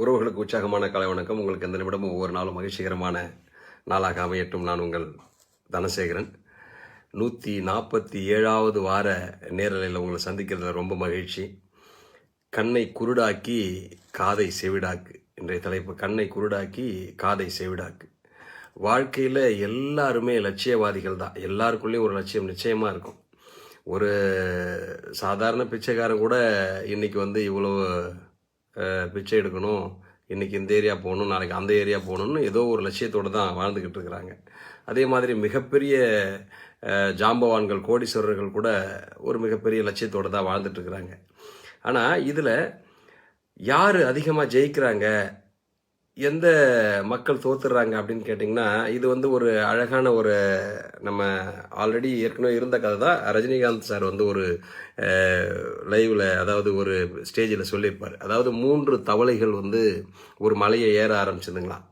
உறவுகளுக்கு உற்சாகமான கலை வணக்கம். உங்களுக்கு எந்த நிமிடமும் ஒவ்வொரு நாளும் மகிழ்ச்சிகரமான நாளாக அமையட்டும். நான் உங்கள் தனசேகரன். நூற்றி நாற்பத்தி ஏழாவது வார நேரலையில் உங்களை சந்திக்கிறதுல ரொம்ப மகிழ்ச்சி. கண்ணை குருடாக்கி காதை செவிடாக்கு. இன்றைய தலைப்பு கண்ணை குருடாக்கி காதை செவிடாக்கு. வாழ்க்கையில் எல்லாருமே லட்சியவாதிகள் தான். எல்லாருக்குள்ளேயும் ஒரு லட்சியம் நிச்சயமாக இருக்கும். ஒரு சாதாரண பிச்சைக்காரன் கூட இன்றைக்கி வந்து இவ்வளோ பிச்சை எடுக்கணும். இன்றைக்கி இந்த ஏரியா போகணும் நாளைக்கு அந்த ஏரியா போகணும்னு ஏதோ ஒரு லட்சியத்தோடு தான் வாழ்ந்துக்கிட்டு இருக்கிறாங்க. அதே மாதிரி மிகப்பெரிய ஜாம்பவான்கள் கோடீஸ்வரர்கள் கூட ஒரு மிகப்பெரிய லட்சியத்தோடு தான் வாழ்ந்துட்டுருக்குறாங்க ஆனால் இதில் யார் அதிகமாக ஜெயிக்கிறாங்க? எந்த மக்கள் தோத்துடுறாங்க அப்படின்னு கேட்டிங்கன்னா இது வந்து ஒரு அழகான ஒரு நம்ம ஆல்ரெடி ஏற்கனவே இருந்த கதை தான். ரஜினிகாந்த் சார் வந்து ஒரு லைவில் அதாவது ஒரு ஸ்டேஜில் சொல்லியிருப்பார். அதாவது மூன்று தவளைகள் வந்து ஒரு மலையை ஏற ஆரம்பிச்சதுங்களாம்.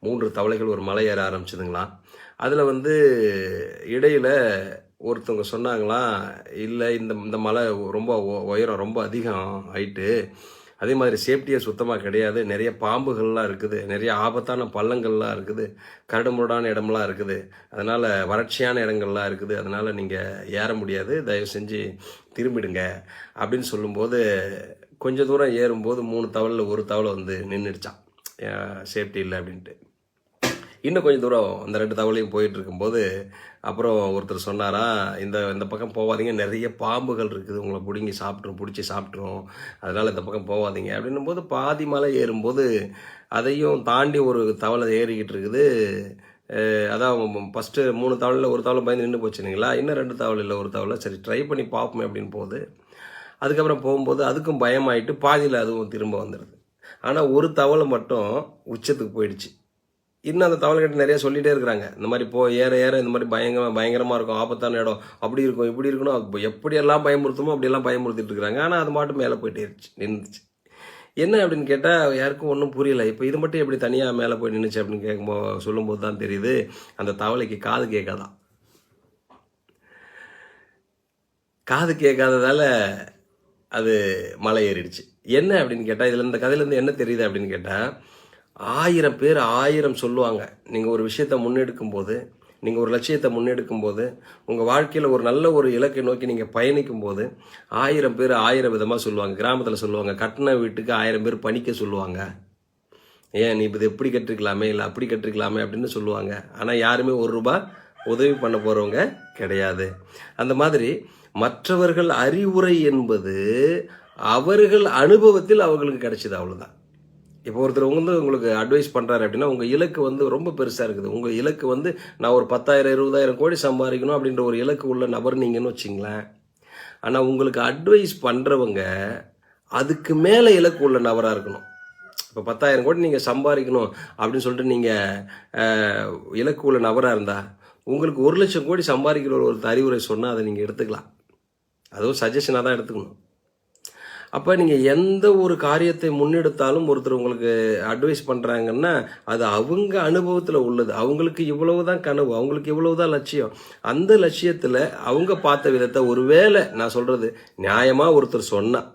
மூன்று தவளைகள் ஒரு மலை ஏற ஆரம்பிச்சதுங்களாம். அதில் வந்து இடையில் ஒருத்தவங்க சொன்னாங்களாம் இல்லை இந்த இந்த மலை ரொம்ப உயரம் ரொம்ப அதிகம் ஹைட்டு அதே மாதிரி சேஃப்டியாக சுத்தமாக கிடையாது. நிறைய பாம்புகள்லாம் இருக்குது. நிறைய ஆபத்தான பள்ளங்கள்லாம் இருக்குது. கரடுமுரடான இடம்லாம் இருக்குது. அதனால் வறட்சியான இடங்கள்லாம் இருக்குது. அதனால் நீங்கள் ஏற முடியாது. தயவு செஞ்சு திரும்பிடுங்க. அப்படின்னு சொல்லும்போது கொஞ்ச தூரம் ஏறும்போது மூணு தவளில் ஒரு தவளை வந்து நின்றுடுச்சான் சேஃப்டி இல்லை அப்படின்ட்டு. இன்னும் கொஞ்சம் தூரம் அந்த ரெண்டு தவளையும் போயிட்டு இருக்கும்போது அப்புறம் ஒருத்தர் சொன்னாரா இந்த இந்த பக்கம் போகாதீங்க நிறைய பாம்புகள் இருக்குது உங்களை பிடுங்கி சாப்பிட்ரும் பிடிச்சி சாப்பிட்ரும் அதனால் இந்த பக்கம் போகாதீங்க அப்படின்னும் போது பாதி மலை ஏறும்போது அதையும் தாண்டி ஒரு தவளை ஏறிக்கிட்டு இருக்குது அதான் ஃபஸ்ட்டு மூணு தவளையில் ஒரு தவளை பயந்து நின்று போச்சுங்களா இன்னும் ரெண்டு தவளையில் ஒரு தவளை. சரி ட்ரை பண்ணி பார்ப்போமே அப்படின்னு போகுது. அதுக்கப்புறம் போகும்போது அதுக்கும் பயமாயிட்டு பாதியில் அதுவும் திரும்ப வந்துடுது ஆனால் ஒரு தவளை மட்டும் உச்சத்துக்கு போயிடுச்சு. இன்னும் அந்த தவளைகிட்ட நிறைய சொல்லிகிட்டே இருக்கிறாங்க. இந்த மாதிரி போ ஏற ஏற இந்த மாதிரி பயங்கர பயங்கரமாக இருக்கும் ஆபத்தான இடம் அப்படி இருக்கும் இப்படி இருக்கணும் அப்ப எப்படியெல்லாம் பயமுறுத்துமோ அப்படியெல்லாம் பயமுறுத்திட்டு இருக்கிறாங்க. ஆனால் அது மட்டும் மேலே போயிட்டே இருந்துச்சு நின்றுச்சு என்ன அப்படின்னு கேட்டால் யாருக்கும் ஒன்றும் புரியல. இப்போ இது மட்டும் எப்படி தனியாக மேலே போய் நின்றுச்சு அப்படின்னு கேட்கும்போது சொல்லும்போது தான் தெரியுது. அந்த தவளைக்கு காது கேட்காதான் காது கேட்காததால அது மலை ஏறிடுச்சு. என்ன அப்படின்னு கேட்டால் இதில் இந்த கதையிலேருந்து என்ன தெரியுது அப்படின்னு கேட்டால் ஆயிரம் பேர் ஆயிரம் சொல்லுவாங்க. நீங்கள் ஒரு விஷயத்தை முன்னெடுக்கும் போது நீங்கள் ஒரு லட்சியத்தை முன்னெடுக்கும் போது உங்கள் வாழ்க்கையில் ஒரு நல்ல ஒரு இலக்கை நோக்கி நீங்கள் பயணிக்கும் போது ஆயிரம் பேர் ஆயிரம் விதமாக சொல்லுவாங்க. கிராமத்தில் சொல்லுவாங்க கட்டின வீட்டுக்கு ஆயிரம் பேர் பணிக்க சொல்லுவாங்க. ஏன் நீ இது எப்படி கற்றுக்கலாமே? இல்லை அப்படி கற்றுக்கலாமே? அப்படின்னு சொல்லுவாங்க. ஆனால் யாருமே ஒரு ரூபா உதவி பண்ண போகிறவங்க கிடையாது. அந்த மாதிரி மற்றவர்கள் அறிவுரை என்பது அவர்கள் அனுபவத்தில் அவங்களுக்கு கிடைச்சது அவ்வளோதான் இப்போ ஒருத்தர் வந்து உங்களுக்கு அட்வைஸ் பண்ணுறாரு அப்படின்னா உங்கள் இலக்கு வந்து ரொம்ப பெருசாக இருக்குது. உங்கள் இலக்கு வந்து நான் ஒரு பத்தாயிரம் இருபதாயிரம் கோடி சம்பாதிக்கணும் அப்படின்ற ஒரு இலக்கு உள்ள நபர் நீங்கன்னு வச்சிங்களேன். ஆனால் உங்களுக்கு அட்வைஸ் பண்ணுறவங்க அதுக்கு மேலே இலக்கு உள்ள நபராக இருக்கணும். இப்போ பத்தாயிரம் கோடி நீங்கள் சம்பாதிக்கணும் அப்படின்னு சொல்லிட்டு நீங்கள் இலக்கு உள்ள நபராக இருந்தால் உங்களுக்கு ஒரு லட்சம் கோடி சம்பாதிக்கிற ஒரு அறிவுரை சொன்னால் அதை நீங்கள் எடுத்துக்கலாம். அதுவும் சஜஷனாக தான் எடுத்துக்கணும். அப்போ நீங்கள் எந்த ஒரு காரியத்தை முன்னெடுத்தாலும் ஒருத்தர் உங்களுக்கு அட்வைஸ் பண்ணுறாங்கன்னா அது அவங்க அனுபவத்தில் உள்ளது. அவங்களுக்கு இவ்வளவு தான் கனவு அவங்களுக்கு இவ்வளவு தான் லட்சியம். அந்த லட்சியத்தில் அவங்க பார்த்த விதத்தை ஒருவேளை நான் சொல்கிறது நியாயமாக ஒருத்தர் சொன்னால்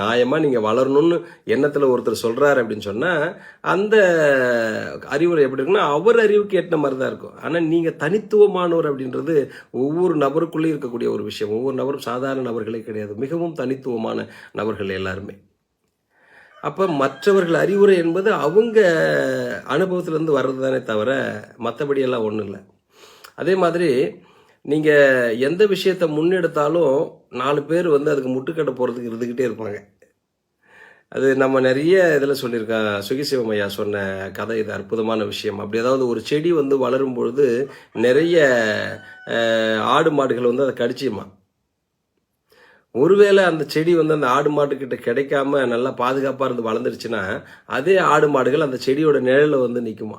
நியாயமாக நீங்கள் வளரணும்னு எண்ணத்தில் ஒருத்தர் சொல்கிறாரு அப்படின்னு சொன்னால் அந்த அறிவுரை எப்படி இருக்குன்னா அவர் அறிவுக்கு ஏற்ற மாதிரி தான் இருக்கும். ஆனால் நீங்கள் தனித்துவமானவர் அப்படின்றது ஒவ்வொரு நபருக்குள்ளேயும் இருக்கக்கூடிய ஒரு விஷயம். ஒவ்வொரு நபரும் சாதாரண நபர்களே கிடையாது. மிகவும் தனித்துவமான நபர்கள் எல்லாருமே. அப்போ மற்றவர்கள் அறிவுரை என்பது அவங்க அனுபவத்திலேருந்து வர்றது தானே தவிர மற்றபடியெல்லாம் ஒன்றும் இல்லை அதே மாதிரி நீங்கள் எந்த விஷயத்தை முன்னெடுத்தாலும் நாலு பேர் வந்து அதுக்கு முட்டுக்கட்டை போகிறதுக்கு இருந்துக்கிட்டே இருப்பாங்க. அது நம்ம நிறைய இதில் சொல்லியிருக்கோம் சுகிசிவம் ஐயா சொன்ன கதை இது அற்புதமான விஷயம். அப்படி ஏதாவது ஒரு செடி வந்து வளரும் பொழுது நிறைய ஆடு மாடுகள் வந்து அதை கடிச்சியுமா ஒருவேளை அந்த செடி வந்து அந்த ஆடு மாட்டுக்கிட்ட கிடைக்காம நல்லா பாதுகாப்பாக இருந்து வளர்ந்துருச்சுன்னா அதே ஆடு மாடுகள் அந்த செடியோட நிழலில் வந்து நிற்குமா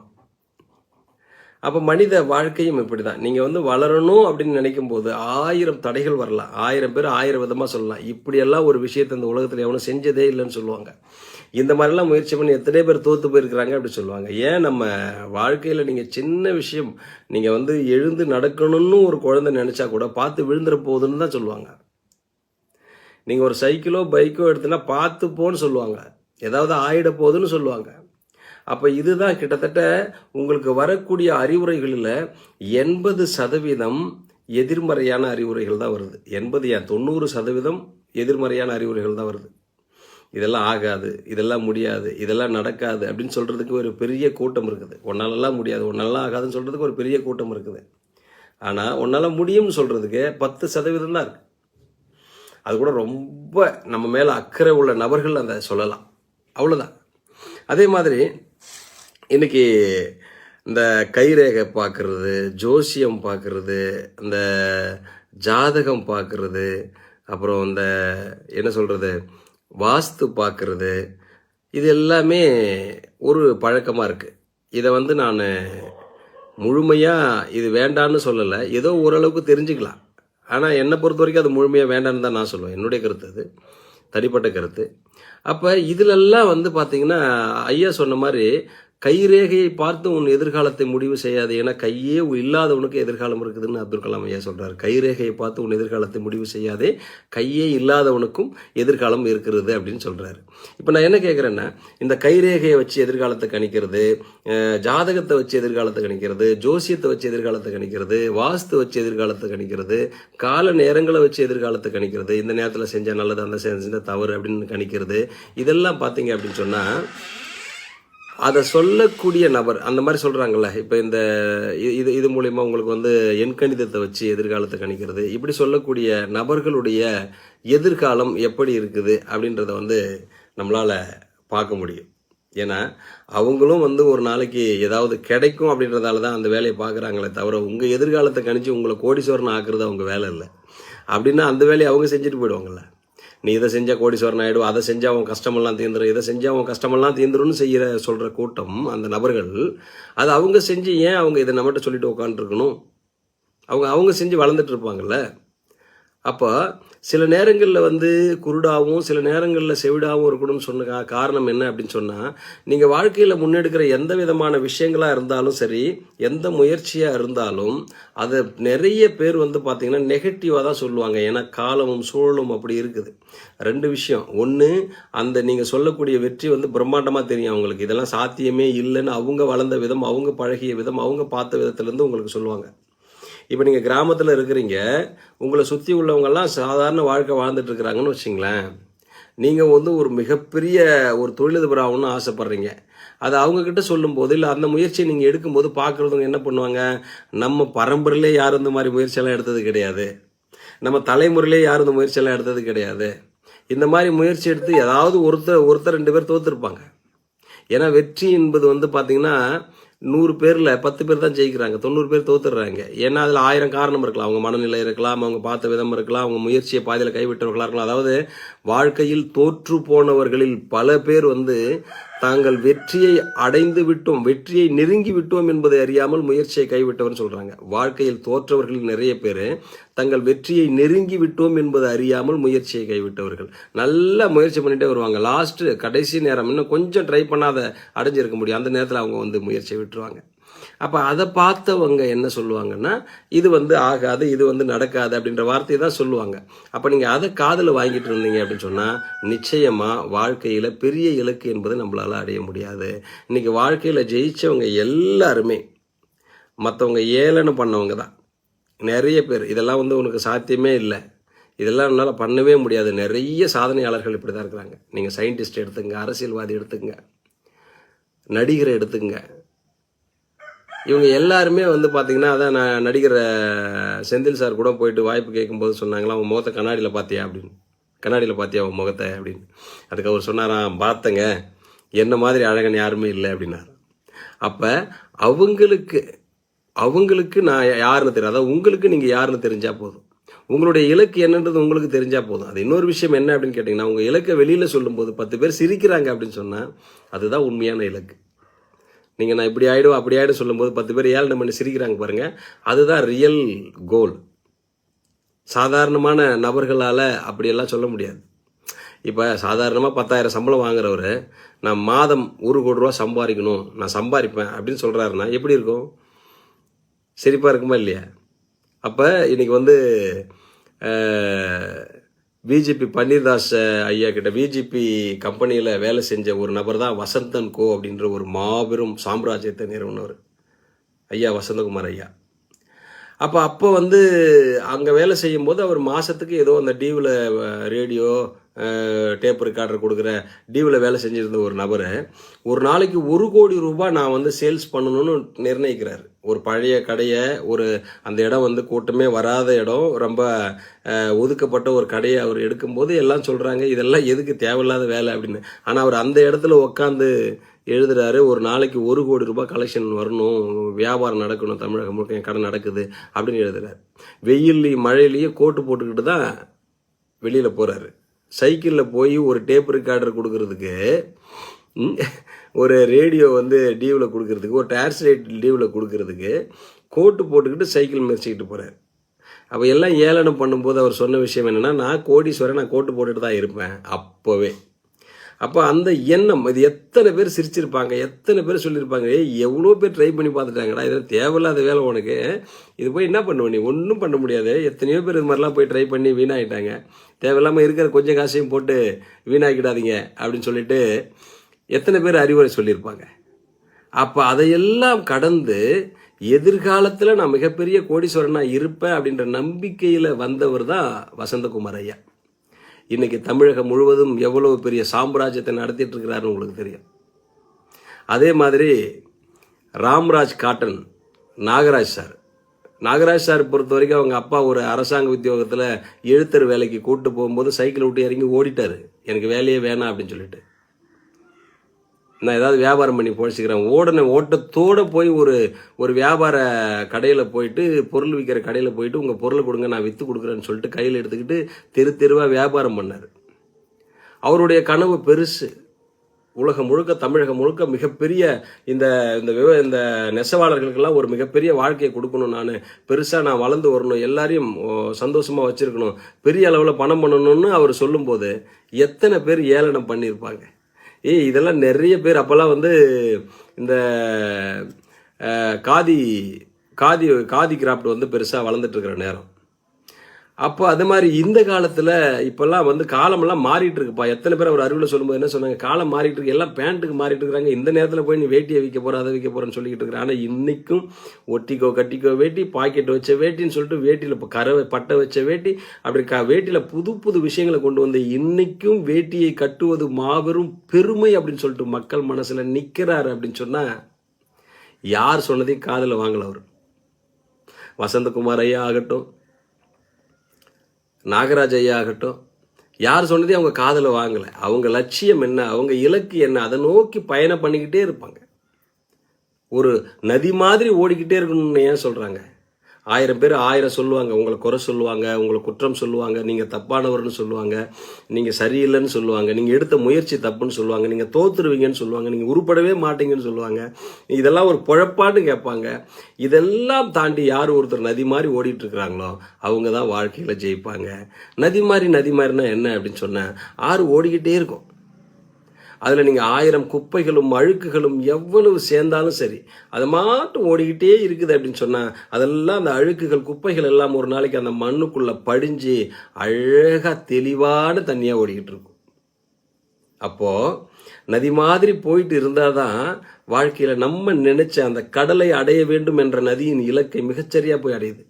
அப்போ மனித வாழ்க்கையும் இப்படி தான் நீங்கள் வந்து வளரணும் அப்படின்னு நினைக்கும் போது ஆயிரம் தடைகள் வரலாம். ஆயிரம் பேர் ஆயிரம் விதமாக சொல்லலாம். இப்படியெல்லாம் ஒரு விஷயத்தை இந்த உலகத்தில் எவனும் செஞ்சதே இல்லைன்னு சொல்லுவாங்க. இந்த மாதிரிலாம் முயற்சி பண்ணி எத்தனை பேர் தோற்று போயிருக்கிறாங்க அப்படி சொல்லுவாங்க. ஏன் நம்ம வாழ்க்கையில் நீங்கள் சின்ன விஷயம் நீங்கள் வந்து எழுந்து நடக்கணும்னு ஒரு குழந்தை நினச்சா கூட பார்த்து விழுந்துற போகுதுன்னு தான் சொல்லுவாங்க. நீங்கள் ஒரு சைக்கிளோ பைக்கோ எடுத்துனா பார்த்து போன்னு சொல்லுவாங்க. ஏதாவது ஆயிட போகுதுன்னு சொல்லுவாங்க. அப்போ இதுதான் கிட்டத்தட்ட உங்களுக்கு வரக்கூடிய அறிவுரைகளில் எண்பது சதவீதம் எதிர்மறையான அறிவுரைகள் தான் வருது. எண்பது ஏன்? தொண்ணூறு சதவீதம் எதிர்மறையான அறிவுரைகள் தான் வருது. இதெல்லாம் ஆகாது இதெல்லாம் முடியாது இதெல்லாம் நடக்காது அப்படின்னு சொல்கிறதுக்கு ஒரு பெரிய கூட்டம் இருக்குது. ஒன்னாலெல்லாம் முடியாது ஒன்னாலெல்லாம் ஆகாதுன்னு சொல்கிறதுக்கு ஒரு பெரிய கூட்டம் இருக்குது. ஆனால் உன்னால் முடியும்னு சொல்கிறதுக்கு பத்து சதவீதம் தான் இருக்குது அது கூட ரொம்ப நம்ம மேலே அக்கறை உள்ள நபர்கள் அந்த சொல்லலாம். அவ்வளோதான் அதே மாதிரி இன்னைக்கு இந்த கைரேகை பார்க்குறது ஜோசியம் பார்க்குறது இந்த ஜாதகம் பார்க்குறது அப்புறம் இந்த என்ன சொல்கிறது வாஸ்து பார்க்குறது இது எல்லாமே ஒரு பழக்கமாக இருக்குது இதை வந்து நான் முழுமையாக இது வேண்டான்னு சொல்லலை. ஏதோ ஓரளவுக்கு தெரிஞ்சுக்கலாம். ஆனால் என்னை பொறுத்த வரைக்கும் அது முழுமையாக வேண்டான்னு தான் நான் சொல்லுவேன். என்னுடைய கருத்து அது. தனிப்பட்ட கருத்து. அப்போ இதிலெல்லாம் வந்து பார்த்திங்கன்னா ஐயா சொன்ன மாதிரி கைரேகையை பார்த்து உன் எதிர்காலத்தை முடிவு செய்யாது ஏன்னா கையே இல்லாதவனுக்கு எதிர்காலம் இருக்குதுன்னு அப்துல் கலாம் ஐயா சொல்கிறார் கைரேகையை பார்த்து உன் எதிர்காலத்தை முடிவு செய்யாதே கையே இல்லாதவனுக்கும் எதிர்காலம் இருக்கிறது அப்படின்னு சொல்கிறாரு இப்போ நான் என்ன கேட்குறேன்னா இந்த கைரேகையை வச்சு எதிர்காலத்தை கணிக்கிறது ஜாதகத்தை வச்சு எதிர்காலத்தை கணிக்கிறது ஜோசியத்தை வச்சு எதிர்காலத்தை கணிக்கிறது வாஸ்து வச்சு எதிர்காலத்தை கணிக்கிறது கால நேரங்களை வச்சு எதிர்காலத்தை கணிக்கிறது இந்த நேரத்தில் செஞ்சால் நல்லது அந்த செஞ்ச தவறு அப்படின்னு கணிக்கிறது இதெல்லாம் பார்த்தீங்க அப்படின்னு சொன்னால் அதை சொல்லக்கூடிய நபர் அந்த மாதிரி சொல்கிறாங்கல்ல இப்போ இந்த இது இது மூலயமா உங்களுக்கு வந்து எண்கணிதத்தை வச்சு எதிர்காலத்தை கணிக்கிறது இப்படி சொல்லக்கூடிய நபர்களுடைய எதிர்காலம் எப்படி இருக்குது அப்படின்றத வந்து நம்மளால் பார்க்க முடியும். ஏன்னா அவங்களும் வந்து ஒரு நாளைக்கு ஏதாவது கிடைக்கும் அப்படின்றதால தான் அந்த வேலையை பார்க்குறாங்களே தவிர உங்கள் எதிர்காலத்தை கணிச்சு உங்களை கோடீஸ்வரன் ஆக்குறது அவங்க வேலை இல்லை. அப்படின்னா அந்த வேலையை அவங்க செஞ்சுட்டு போயிடுவாங்கள்ல நீ இதை செஞ்சால் கோடீஸ்வரன் ஆகிடும் அதை செஞ்சால் அவன் கஷ்டமெல்லாம் தீந்துரும் இதை செஞ்சால் அவன் கஷ்டமெல்லாம் தீந்துரும்னு செய்கிற சொல்கிற கூட்டம் அந்த நபர்கள் அது அவங்க செஞ்சு ஏன் அவங்க இதை நம்மகிட்ட சொல்லிட்டு உட்காந்துருக்கணும் அவங்க அவங்க செஞ்சு வளர்ந்துட்டு இருப்பாங்கல்ல? அப்போ சில நேரங்களில் வந்து குருடாகவும் சில நேரங்களில் செவிடாவும் இருக்கணும்னு சொன்ன கா- காரணம் என்ன அப்படின்னு சொன்னால் நீங்கள் வாழ்க்கையில் முன்னெடுக்கிற எந்த விதமான விஷயங்களாக இருந்தாலும் சரி எந்த முயற்சியாக இருந்தாலும் அதை நிறைய பேர் வந்து பார்த்தீங்கன்னா நெகட்டிவாக தான் சொல்லுவாங்க. ஏன்னா காலமும் சூழலும் அப்படி இருக்குது. ரெண்டு விஷயம். ஒன்று அந்த நீங்கள் சொல்லக்கூடிய வெற்றி வந்து பிரம்மாண்டமாக தெரியும் அவங்களுக்கு. இதெல்லாம் சாத்தியமே இல்லைன்னு அவங்க வளர்ந்த விதம் அவங்க பழகிய விதம் அவங்க பார்த்த விதத்துலேருந்து உங்களுக்கு சொல்லுவாங்க. இப்போ நீங்கள் கிராமத்தில் இருக்கிறீங்க உங்களை சுற்றி உள்ளவங்கெல்லாம் சாதாரண வாழ்க்கை வாழ்ந்துட்டு இருக்கிறாங்கன்னு வச்சுங்களேன். நீங்கள் வந்து ஒரு மிகப்பெரிய ஒரு தொழிலதிபர் ஆகணும்னு ஆசைப்பட்றீங்க. அது அவங்கக்கிட்ட சொல்லும்போது இல்லை அந்த முயற்சியை நீங்கள் எடுக்கும்போது பார்க்குறவங்க என்ன பண்ணுவாங்க? நம்ம பரம்பரையிலே யாரும் இந்த மாதிரி முயற்சியெல்லாம் எடுத்தது கிடையாது. நம்ம தலைமுறையிலே யாரும் இந்த முயற்சியெல்லாம் எடுத்தது கிடையாது. இந்த மாதிரி முயற்சி எடுத்து ஏதாவது ஒருத்தர் ஒருத்தர் ரெண்டு பேர் தோற்றுருப்பாங்க ஏன்னா வெற்றி என்பது வந்து பார்த்தீங்கன்னா நூறு பேரில் பத்து பேர் தான் ஜெயிக்கிறாங்க. தொண்ணூறு பேர் தோத்துடுறாங்க. ஏன்னா அதில் ஆயிரம் காரணம் இருக்கலாம். அவங்க மனநிலை இருக்கலாம் அவங்க பார்த்த விதம் இருக்கலாம் அவங்க முயற்சியை பாதியில் கைவிட்டவர்களாக இருக்கலாம். அதாவது வாழ்க்கையில் தோற்று போனவர்களில் பல பேர் வந்து தாங்கள் வெற்றியை அடைந்து விட்டோம் வெற்றியை நெருங்கி விட்டோம் என்பதை அறியாமல் முயற்சியை கைவிட்டவர்னு சொல்றாங்க. வாழ்க்கையில் தோற்றவர்களில் நிறைய பேர் தங்கள் வெற்றியை நெருங்கி விட்டோம் என்பதை அறியாமல் முயற்சியை கைவிட்டவர்கள். நல்லா முயற்சி பண்ணிட்டே வருவாங்க. லாஸ்ட் கடைசி நேரம். இன்னும் கொஞ்சம் ட்ரை பண்ணாத அடைஞ்சிருக்க முடியும். அந்த நேரத்தில் அவங்க வந்து முயற்சியை விட்டுருவாங்க. அப்போ அதை பார்த்தவங்க என்ன சொல்லுவாங்கன்னா இது வந்து ஆகாது இது வந்து நடக்காது அப்படின்ற வார்த்தையை தான் சொல்லுவாங்க. அப்போ நீங்கள் அதை காதில் வாங்கிட்டு இருந்தீங்க அப்படின்னு சொன்னால் நிச்சயமாக வாழ்க்கையில் பெரிய இலக்கு என்பது நம்மளால் அடைய முடியாது. இன்றைக்கி வாழ்க்கையில் ஜெயித்தவங்க எல்லாருமே மற்றவங்க ஏளனை பண்ணவங்க தான். நிறைய பேர் இதெல்லாம் வந்து உனக்கு சாத்தியமே இல்லை. இதெல்லாம் என்னால் பண்ணவே முடியாது. நிறைய சாதனையாளர்கள் இப்படி தான் இருக்கிறாங்க. நீங்கள் சயின்டிஸ்ட் எடுத்துங்க அரசியல்வாதி எடுத்துங்க நடிகரை எடுத்துங்க. இவங்க எல்லாருமே வந்து பார்த்தீங்கன்னா அதான் நான் நடிகர் செந்தில் சார் கூட போயிட்டு வாய்ப்பு கேட்கும்போது சொன்னாங்களா அவன் முகத்தை கண்ணாடியில் பார்த்தியா அப்படின்னு. கண்ணாடியில் பார்த்தியா அவன் முகத்தை? அப்படின்னு. அதுக்கு அவர் சொன்னாராம் பார்த்தங்க என்ன மாதிரி அழகன் யாருமே இல்லை அப்படின்னாரு. அப்போ அவங்களுக்கு அவங்களுக்கு நான் யாருன்னு தெரியும் அதாவது உங்களுக்கு நீங்கள் யாருன்னு தெரிஞ்சால் போதும். உங்களுடைய இலக்கு என்னன்றது உங்களுக்கு தெரிஞ்சால் போதும். அது இன்னொரு விஷயம் என்ன அப்படின்னு கேட்டிங்கன்னா உங்கள் இலக்கை வெளியில் சொல்லும்போது பத்து பேர் சிரிக்கிறாங்க அப்படின்னு சொன்னால் அதுதான் உண்மையான இலக்கு. நீங்கள் நான் இப்படி ஆகிடும் அப்படி ஆயிடும் சொல்லும்போது பத்து பேர் ஏழு பண்ணி சிரிக்கிறாங்க பாருங்கள் அதுதான் ரியல் கோல் சாதாரணமான நபர்களால் அப்படியெல்லாம் சொல்ல முடியாது. இப்போ சாதாரணமாக பத்தாயிரம் சம்பளம் வாங்குறவர் நான் மாதம் ஒரு கோடி ரூபா சம்பாதிக்கணும் நான் சம்பாதிப்பேன் அப்படின்னு சொல்கிறாருன்னா எப்படி இருக்கும்? சிரிப்பாக இருக்குமா இல்லையா? அப்போ இன்றைக்கி வந்து விஜிபி பிஜேபி பன்னீர்தாஸ் ஐயா கிட்ட. பிஜேபி கம்பெனியில் வேலை செஞ்ச ஒரு நபர் தான் வசந்தன் கோ அப்படின்ற ஒரு மாபெரும் சாம்ராஜ்யத்தை நிறுவனர் ஐயா வசந்தகுமார் ஐயா. அப்போ அப்போ வந்து அங்கே வேலை செய்யும்போது அவர் மாதத்துக்கு ஏதோ அந்த டிவியில் ரேடியோ டேப் ரெக்கார்டர் கொடுக்குற டிவியில் வேலை செஞ்சுருந்த ஒரு நபர் ஒரு நாளைக்கு ஒரு கோடி ரூபாய் நான் வந்து சேல்ஸ் பண்ணணும்னு நிர்ணயிக்கிறார். ஒரு பழைய கடையை ஒரு அந்த இடம் வந்து கூட்டமே வராத இடம் ரொம்ப ஒதுக்கப்பட்ட ஒரு கடையை அவர் எடுக்கும்போது எல்லாம் சொல்கிறாங்க இதெல்லாம் எதுக்கு தேவையில்லாத வேலை அப்படின்னு. ஆனால் அவர் அந்த இடத்துல உட்காந்து எழுதுறாரு ஒரு நாளைக்கு ஒரு கோடி ரூபாய் கலெக்ஷன் வரணும் வியாபாரம் நடக்கணும் தமிழகம் முழுக்க என் கடை நடக்குது அப்படின்னு எழுதுறாரு. வெயில்லையும் மழையிலையும் கோட்டு போட்டுக்கிட்டு தான் வெளியில் போகிறாரு சைக்கிளில் போய் ஒரு டேப் ரெக்கார்டர் கொடுக்கறதுக்கு ஒரு ரேடியோ வந்து டீவில் கொடுக்கறதுக்கு ஒரு டார்ச்லைட் டீவில் கொடுக்கறதுக்கு கோட்டு போட்டுக்கிட்டு சைக்கிள் மிதிச்சுக்கிட்டு போகிறார் அப்போ எல்லாம் ஏளனம் பண்ணும்போது அவர் சொன்ன விஷயம் என்னென்னா நான் கோடீஸ்வரன் நான் கோட்டு போட்டுட்டு தான் இருப்பேன் அப்போவே. அப்போ அந்த எண்ணம் இது எத்தனை பேர் சிரிச்சிருப்பாங்க எத்தனை பேர் சொல்லியிருப்பாங்க எவ்வளோ பேர் ட்ரை பண்ணி பார்த்துட்டாங்கடா இதில் தேவையில்லாத வேலை உனக்கு. இது போய் என்ன பண்ணுவ நீ? ஒன்றும் பண்ண முடியாது. எத்தனையோ பேர் இது மாதிரிலாம் போய் ட்ரை பண்ணி வீணாகிட்டாங்க தேவையில்லாமல் இருக்கிற கொஞ்சம் காசையும் போட்டு வீணாக்கிடாதீங்க அப்படின்னு சொல்லிட்டு எத்தனை பேர் அறிவுரை சொல்லியிருப்பாங்க. அப்போ அதையெல்லாம் கடந்து எதிர்காலத்தில் நான் மிகப்பெரிய கோடீஸ்வரனாக இருப்பேன் அப்படின்ற நம்பிக்கையில் வந்தவர் தான் வசந்தகுமார் ஐயா. இன்றைக்கி தமிழகம் முழுவதும் எவ்வளவு பெரிய சாம்ராஜ்யத்தை நடத்திட்டு இருக்கிறாருன்னு உங்களுக்கு தெரியும். அதே மாதிரி Ramraj cotton Nagaraj sir. Nagaraj sir பொறுத்த வரைக்கும் அவங்க அப்பா ஒரு அரசாங்க உத்தியோகத்தில் எழுத்தர் வேலைக்கு கூட்டு போகும்போது சைக்கிள் விட்டு இறங்கி ஓடிட்டாரு. எனக்கு வேலையே வேணாம் அப்படின்னு சொல்லிட்டு. நான் ஏதாவது வியாபாரம் பண்ணி பொழைச்சிக்கிறேன். ஓடன ஓட்டத்தோடு போய் ஒரு ஒரு வியாபார கடையில் போயிட்டு பொருள் விற்கிற கடையில் போயிட்டு உங்கள் பொருளை கொடுங்க நான் விற்று கொடுக்குறேன்னு சொல்லிட்டு கையில் எடுத்துக்கிட்டு தெரு தெருவாக வியாபாரம் பண்ணார். அவருடைய கனவு பெருசு. உலகம் முழுக்க தமிழகம் முழுக்க மிகப்பெரிய இந்த இந்த விவ இந்த நெசவாளர்களுக்கெல்லாம் ஒரு மிகப்பெரிய வாழ்க்கையை கொடுக்கணும் நான். பெருசாக நான் வளர்ந்து வரணும் எல்லாரையும் சந்தோஷமாக வச்சுருக்கணும். பெரிய அளவில் பணம் பண்ணணும்னு அவர் சொல்லும்போது எத்தனை பேர் ஏளனம் பண்ணியிருப்பாங்க. ஏய் இதெல்லாம் நிறைய பேர் அப்போல்லாம் வந்து இந்த காதி காதி காதி கிராஃப்ட் வந்து பெருசாக வளர்ந்துட்டு இருக்கிற நேரம். அப்போ அது மாதிரி இந்த காலத்தில் இப்போல்லாம் வந்து காலமெல்லாம் மாறிட்டு இருக்குப்பா எத்தனை பேர் அவர் அறிவில் சொல்லும்போது என்ன சொன்னாங்க? காலம் மாறிட்டு இருக்கு எல்லாம் பேண்ட்டுக்கு மாறிட்டு இருக்கிறாங்க இந்த நேரத்தில் போய் நீ வேட்டியை விற்க போகிற அதை விற்க போகிறேன்னு சொல்லிக்கிட்டு இருக்கிறேன் ஆனால் இன்னைக்கும் ஒட்டிக்கோ கட்டிக்கோ வேட்டி பாக்கெட் வச்ச வேட்டின்னு சொல்லிட்டு வேட்டியில் இப்போ கரவை பட்டை வச்ச வேட்டி அப்படி க வேட்டியில் புது புது விஷயங்களை கொண்டு வந்து இன்னைக்கும் வேட்டியை கட்டுவது மாபெரும் பெருமை அப்படின்னு சொல்லிட்டு மக்கள் மனசில் நிற்கிறாரு அப்படின்னு சொன்னால் யார் சொன்னதையும் காதில் வாங்கல அவர். வசந்தகுமார் ஐயா ஆகட்டும் நாகராஜ் ஐயா ஆகட்டும் யார் சொன்னதையும் அவங்க காதில் வாங்கலை. அவங்க லட்சியம் என்ன அவங்க இலக்கு என்ன அதை நோக்கி பயணம் பண்ணிக்கிட்டே இருப்பாங்க. ஒரு நதி மாதிரி ஓடிக்கிட்டே இருக்கணும்னு ஏன் சொல்கிறாங்க ஆயிரம் பேர் ஆயிரம் சொல்லுவாங்க உங்களை குறை சொல்லுவாங்க உங்களை குற்றம் சொல்லுவாங்க நீங்கள் தப்பானவர்னு சொல்லுவாங்க நீங்கள் சரியில்லைன்னு சொல்லுவாங்க நீங்கள் எடுத்த முயற்சி தப்புன்னு சொல்லுவாங்க நீங்கள் தோத்துருவீங்கன்னு சொல்லுவாங்க நீங்கள் உருப்படவே மாட்டீங்கன்னு சொல்லுவாங்க. இதெல்லாம் ஒரு குழப்பான்னு கேட்பாங்க. இதெல்லாம் தாண்டி யார் ஒருத்தர் நதி மாதிரி ஓடிட்டு இருக்கிறாங்களோ அவங்க தான் வாழ்க்கையில் ஜெயிப்பாங்க. நதி மாதிரி நதி மாதிரினா என்ன அப்படின்னு சொன்னேன் ஆறு ஓடிக்கிட்டே இருக்கும். அதில் நீங்கள் ஆயிரம் குப்பைகளும் அழுக்குகளும் எவ்வளவு சேர்ந்தாலும் சரி அது மாட்டும் ஓடிக்கிட்டே இருக்குது அப்படின்னு சொன்னால் அதெல்லாம் அந்த அழுக்குகள் குப்பைகள் எல்லாம் ஒரு நாளைக்கு அந்த மண்ணுக்குள்ளே படிஞ்சு அழகாக தெளிவான தண்ணியாக ஓடிக்கிட்டு இருக்கும். அப்போது நதி மாதிரி போயிட்டு இருந்தால் தான் வாழ்க்கையில் நம்ம நினைச்ச அந்த கடலை அடைய வேண்டும் என்ற நதியின் இலக்கை மிகச்சரியாக போய் அடையுது.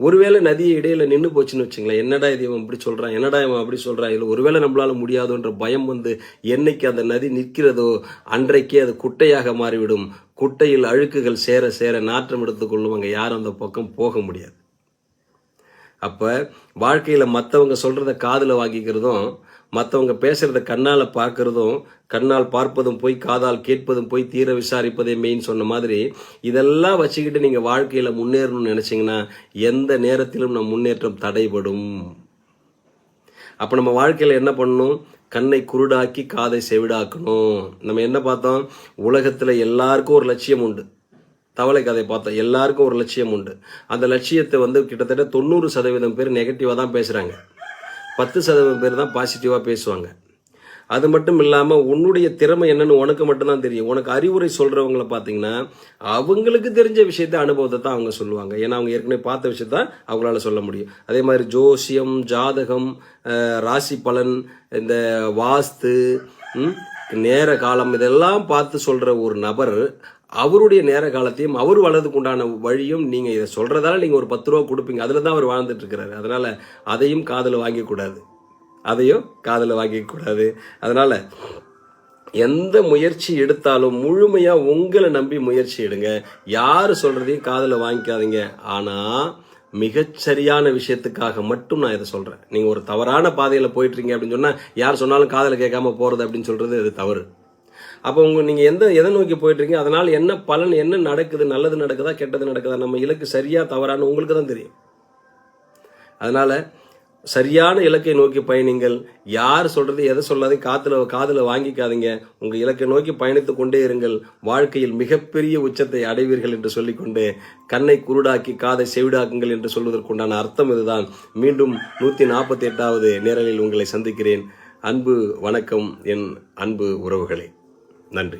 ஒருவேளை நதியை இடையில நின்று போச்சுன்னு வச்சுங்களேன் என்னடா இது இவன் இப்படி சொல்றான் என்னடா இவன் அப்படி சொல்றான் இல்லை ஒருவேளை நம்மளால முடியாதோன்ற பயம் வந்து என்னைக்கு அந்த நதி நிற்கிறதோ அன்றைக்கே அது குட்டையாக மாறிவிடும். குட்டையில் அழுக்குகள் சேர சேர நாற்றம் எடுத்துக்கொள்ளும் யாரும் அந்த பக்கம் போக முடியாது. அப்போ வாழ்க்கையில் மற்றவங்க சொல்கிறத காதில் வாங்கிக்கிறதும் மற்றவங்க பேசுகிறத கண்ணால் பார்க்குறதும் கண்ணால் பார்ப்பதும் போய் காதால் கேட்பதும் போய் தீர விசாரிப்பதே மெயின் சொன்ன மாதிரி இதெல்லாம் வச்சுக்கிட்டு நீங்கள் வாழ்க்கையில் முன்னேறணும்னு நினச்சிங்கன்னா எந்த நேரத்திலும் நம் முன்னேற்றம் தடைபடும். அப்போ நம்ம வாழ்க்கையில் என்ன பண்ணணும்? கண்ணை குருடாக்கி காதை செவிடாக்கணும். நம்ம என்ன பார்த்தோம்? உலகத்தில் எல்லாருக்கும் ஒரு லட்சியம் உண்டு. தவளை கதை பார்த்தோம். எல்லாருக்கும் ஒரு லட்சியம் உண்டு. அந்த லட்சியத்தை வந்து கிட்டத்தட்ட தொண்ணூறு சதவீதம் பேர் நெகட்டிவாக தான் பேசுகிறாங்க பத்து சதவீதம் பேர் தான் பாசிட்டிவாக பேசுவாங்க. அது மட்டும் இல்லாமல் உன்னுடைய திறமை என்னன்னு உனக்கு மட்டும்தான் தெரியும். உனக்கு அறிவுரை சொல்கிறவங்கள பார்த்தீங்கன்னா அவங்களுக்கு தெரிஞ்ச விஷயத்த அனுபவத்தை தான் அவங்க சொல்லுவாங்க. ஏன்னா அவங்க ஏற்கனவே பார்த்த விஷயத்த அவங்களால சொல்ல முடியும். அதே மாதிரி ஜோசியம் ஜாதகம் ராசி பலன் இந்த வாஸ்து நேர காலம் இதெல்லாம் பார்த்து சொல்கிற ஒரு நபர் அவருடைய நேர காலத்தையும் அவர் வளர்றதுக்கு உண்டான வழியும் நீங்கள் இதை சொல்கிறதால நீங்கள் ஒரு பத்து ரூபா கொடுப்பீங்க. அதில் தான் அவர் வாழ்ந்துட்டு இருக்கிறாரு. அதனால் அதையும் காதில் வாங்கிக்கூடாது. அதையும் காதில் வாங்கிக்கூடாது. அதனால் எந்த முயற்சி எடுத்தாலும் முழுமையாக உங்களை நம்பி முயற்சி எடுங்க. யார் சொல்கிறதையும் காதில் வாங்கிக்காதீங்க. ஆனால் மிகச்சரியான விஷயத்துக்காக மட்டும் நான் இதை சொல்கிறேன் நீங்கள் ஒரு தவறான பாதையில் போயிட்டுருங்க அப்படின்னு சொன்னால் யார் சொன்னாலும் காதில் கேட்காம போகிறது அப்படின்னு சொல்கிறது அது தவறு. அப்போ உங்கள் நீங்கள் எந்த எதை நோக்கி போயிட்டுருக்கீங்க? அதனால் என்ன பலன் என்ன நடக்குது நல்லது நடக்குதா கெட்டது நடக்குதா நம்ம இலக்கு சரியாக தவறான்னு உங்களுக்கு தான் தெரியும். அதனால் சரியான இலக்கை நோக்கி பயணிங்கள். யார் சொல்றது எதை சொல்லாதே காத்துல காதில் வாங்கிக்காதீங்க. உங்க இலக்கை நோக்கி பயணித்து கொண்டே இருங்கள். வாழ்க்கையில் மிகப்பெரிய உச்சத்தை அடைவீர்கள் என்று சொல்லிக்கொண்டு கண்ணை குருடாக்கி காதை செவிடாக்குங்கள் என்று சொல்வதற்குண்டான அர்த்தம் இதுதான். மீண்டும் நூத்தி நாற்பத்தி எட்டாவது நேரலில் உங்களை சந்திக்கிறேன். அன்பு வணக்கம் என் அன்பு உறவுகளே. நன்றி.